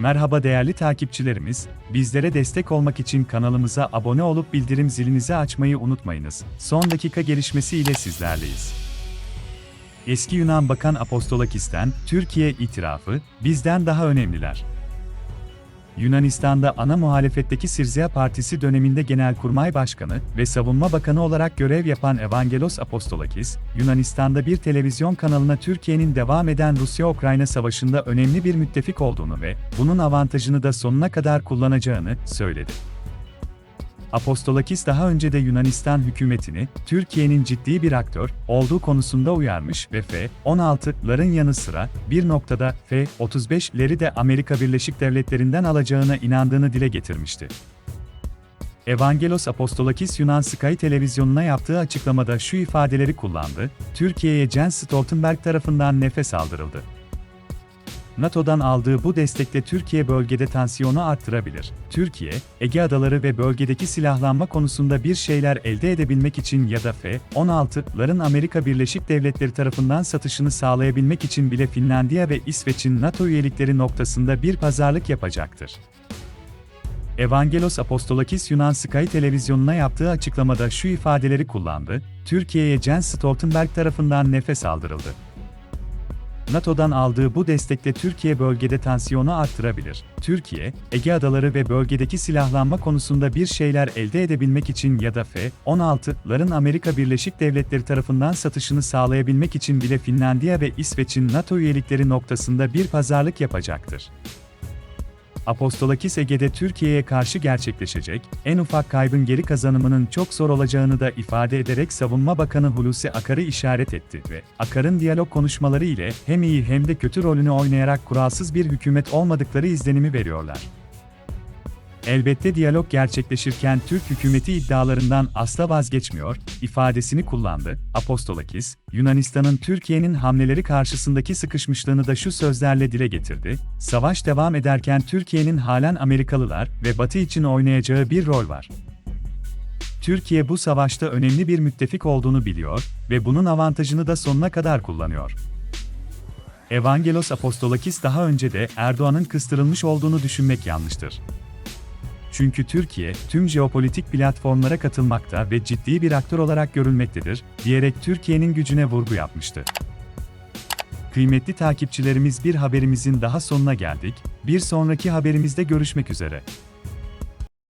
Merhaba değerli takipçilerimiz, bizlere destek olmak için kanalımıza abone olup bildirim zilinizi açmayı unutmayınız. Son dakika gelişmesi ile sizlerleyiz. Eski Yunan Bakan Apostolakis'ten Türkiye itirafı bizden daha önemliler. Yunanistan'da ana muhalefetteki Sirzia Partisi döneminde Genelkurmay Başkanı ve Savunma Bakanı olarak görev yapan Evangelos Apostolakis, Yunanistan'da bir televizyon kanalına Türkiye'nin devam eden Rusya-Ukrayna savaşında önemli bir müttefik olduğunu ve bunun avantajını da sonuna kadar kullanacağını söyledi. Apostolakis daha önce de Yunanistan hükümetini, Türkiye'nin ciddi bir aktör olduğu konusunda uyarmış ve F-16'ların yanı sıra bir noktada F-35'leri de Amerika Birleşik Devletleri'nden alacağına inandığını dile getirmişti. Evangelos Apostolakis Yunan Sky televizyonuna yaptığı açıklamada şu ifadeleri kullandı, Türkiye'ye Jens Stoltenberg tarafından nefes aldırıldı. NATO'dan aldığı bu destekle Türkiye bölgede tansiyonu arttırabilir. Türkiye, Ege Adaları ve bölgedeki silahlanma konusunda bir şeyler elde edebilmek için ya da F-16'ların Amerika Birleşik Devletleri tarafından satışını sağlayabilmek için bile Finlandiya ve İsveç'in NATO üyelikleri noktasında bir pazarlık yapacaktır. Evangelos Apostolakis Yunan Sky televizyonuna yaptığı açıklamada şu ifadeleri kullandı, Türkiye'ye Jens Stoltenberg tarafından nefes aldırıldı. NATO'dan aldığı bu destekle Türkiye bölgede tansiyonu arttırabilir. Türkiye, Ege Adaları ve bölgedeki silahlanma konusunda bir şeyler elde edebilmek için ya da F-16'ların Amerika Birleşik Devletleri tarafından satışını sağlayabilmek için bile Finlandiya ve İsveç'in NATO üyelikleri noktasında bir pazarlık yapacaktır. Apostolakis Ege'de Türkiye'ye karşı gerçekleşecek, en ufak kaybın geri kazanımının çok zor olacağını da ifade ederek Savunma Bakanı Hulusi Akar'ı işaret etti ve Akar'ın diyalog konuşmaları ile hem iyi hem de kötü rolünü oynayarak kuralsız bir hükümet olmadıkları izlenimi veriyorlar. Elbette diyalog gerçekleşirken Türk hükümeti iddialarından asla vazgeçmiyor, ifadesini kullandı. Apostolakis, Yunanistan'ın Türkiye'nin hamleleri karşısındaki sıkışmışlığını da şu sözlerle dile getirdi. Savaş devam ederken Türkiye'nin halen Amerikalılar ve Batı için oynayacağı bir rol var. Türkiye bu savaşta önemli bir müttefik olduğunu biliyor ve bunun avantajını da sonuna kadar kullanıyor. Evangelos Apostolakis daha önce de Erdoğan'ın kıstırılmış olduğunu düşünmek yanlıştır. Çünkü Türkiye, tüm jeopolitik platformlara katılmakta ve ciddi bir aktör olarak görülmektedir, diyerek Türkiye'nin gücüne vurgu yapmıştı. Kıymetli takipçilerimiz bir haberimizin daha sonuna geldik, bir sonraki haberimizde görüşmek üzere.